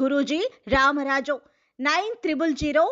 Guruji Ramaraju. Nine triple zero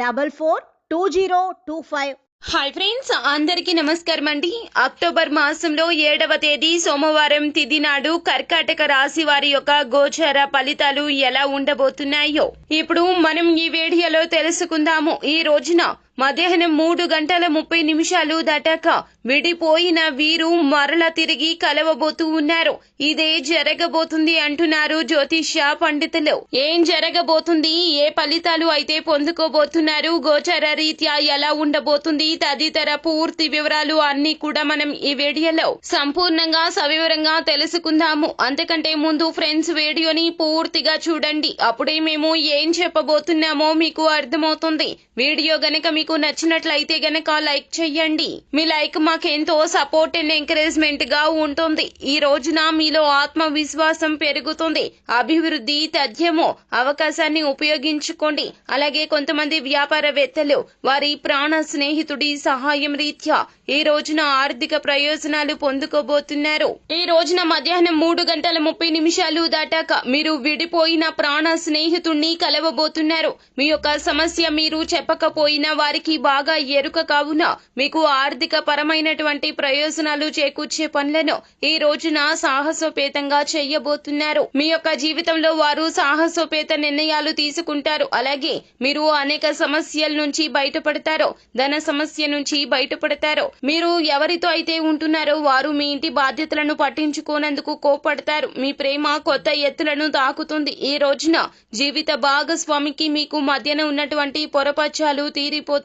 double four two zero two five. Hi friends అందరికీ నమస్కారం అండి. October మాసంలో ఏడవ తేదీ సోమవారం తిది నాడు కర్కాటక రాశి వారి యొక్క గోచర ఫలితాలు ఎలా ఉండబోతున్నాయో ఇప్పుడు మనం ఈ వీడియోలో తెలుసుకుందాము. ఈ రోజున మధ్యాహ్నం మూడు గంటల ముప్పై నిమిషాలు దాటాక విడిపోయిన వీరు మరల తిరిగి కలవబోతూ ఉన్నారు. ఇదే జరగబోతుంది అంటున్నారు జ్యోతిష్య పండితులు. ఏం జరగబోతుంది? ఏ ఫలితాలు అయితే పొందుకోబోతున్నారు? గోచర రీత్యా ఎలా ఉండబోతుంది? తదితర పూర్తి వివరాలు అన్ని కూడా మనం ఈ వీడియోలో సంపూర్ణంగా సవివరంగా తెలుసుకుందాము. అంతకంటే ముందు ఫ్రెండ్స్ వీడియోని పూర్తిగా చూడండి. అప్పుడే మేము ఏం చెప్పబోతున్నామో మీకు అర్థమవుతుంది. వీడియో గనక మీకు నచ్చినట్లయితే గనక లైక్ చెయ్యండి. మీ లైక్ మాకెంతో సపోర్ట్ అండ్ ఎంకరేజ్మెంట్గా ఉంటుంది. ఈ రోజున మీలో ఆత్మవిశ్వాసం పెరుగుతుంది. అభివృద్ధి తథ్యము అవకాశాన్ని ఉపయోగించుకోండి. అలాగే కొంతమంది వ్యాపారవేత్తలు వారి ప్రాణ స్నేహితుడి సహాయం రీత్యా ఈ రోజున ఆర్థిక ప్రయోజనాలు పొందుకోబోతున్నారు. ఈ రోజున మధ్యాహ్నం మూడు గంటల ముప్పై నిమిషాలు దాటాక మీరు విడిపోయిన ప్రాణ స్నేహితుణ్ణి కలవబోతున్నారు. మీ యొక్క సమస్య మీరు చెప్పకపోయినా వారికి బాగా ఎరుక కావున మీకు ఆర్థిక పరమైనటువంటి ప్రయోజనాలు చేకూర్చే పనులను ఈ రోజున సాహసోపేతంగా చేయబోతున్నారు. మీ యొక్క జీవితంలో వారు సాహసోపేత నిర్ణయాలు తీసుకుంటారు. అలాగే మీరు అనేక సమస్యల నుంచి బయటపడతారు. ధన సమస్య నుంచి బయటపడతారు. మీరు ఎవరితో అయితే ఉంటున్నారో వారు మీ ఇంటి బాధ్యతలను పట్టించుకోనందుకు కోపడతారు మీ ప్రేమ కొత్త ఎత్తులను తాకుతుంది. ఈ రోజున జీవిత భాగస్వామికి మీకు మధ్యన ఉన్నటువంటి పొరపచ్చాలు తీరిపోతాయి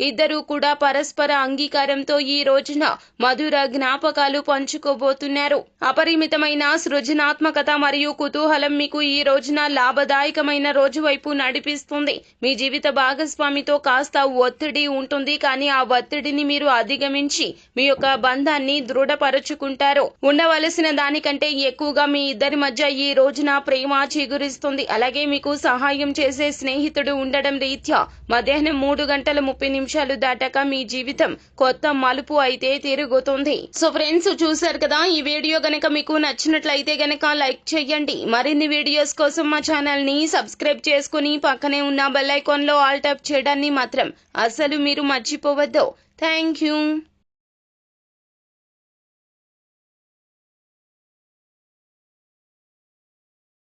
ఇద్దరు కూడా పరస్పర అంగీకారంతో ఈ రోజున మధుర జ్ఞాపకాలు పంచుకోబోతున్నారు. అపరిమితమైన సృజనాత్మకత మరియు కుతూహలం మీకు ఈ రోజున లాభదాయకమైన రోజు వైపు నడిపిస్తుంది. మీ జీవిత భాగస్వామితో కాస్త ఒత్తిడి ఉంటుంది. కానీ ఆ ఒత్తిడిని మీరు అధిగమించి మీ యొక్క బంధాన్ని దృఢపరుచుకుంటారు. ఉండవలసిన దానికంటే ఎక్కువగా మీ ఇద్దరి మధ్య ఈ రోజున ప్రేమ చిగురిస్తుంది. అలాగే మీకు సహాయం చేసే స్నేహితుడు ఉండడం రీత్యా మధ్యాహ్నం మూడు గంటల ముప్పై నిమిషాలు దాటాక మీ జీవితం కొత్త మలుపు అయితే తిరుగుతుంది. సో ఫ్రెండ్స్ చూసారు కదా ఈ వీడియో గనక మీకు నచ్చినట్లయితే గనక లైక్ చేయండి. మరిన్ని వీడియోస్ కోసం మా ఛానల్ని సబ్స్క్రైబ్ చేసుకుని పక్కనే ఉన్న బెల్ ఐకాన్లో ఆల్ ట్యాప్ చేయడాన్ని మాత్రం అసలు మీరు మర్చిపోవద్దు. Thank you.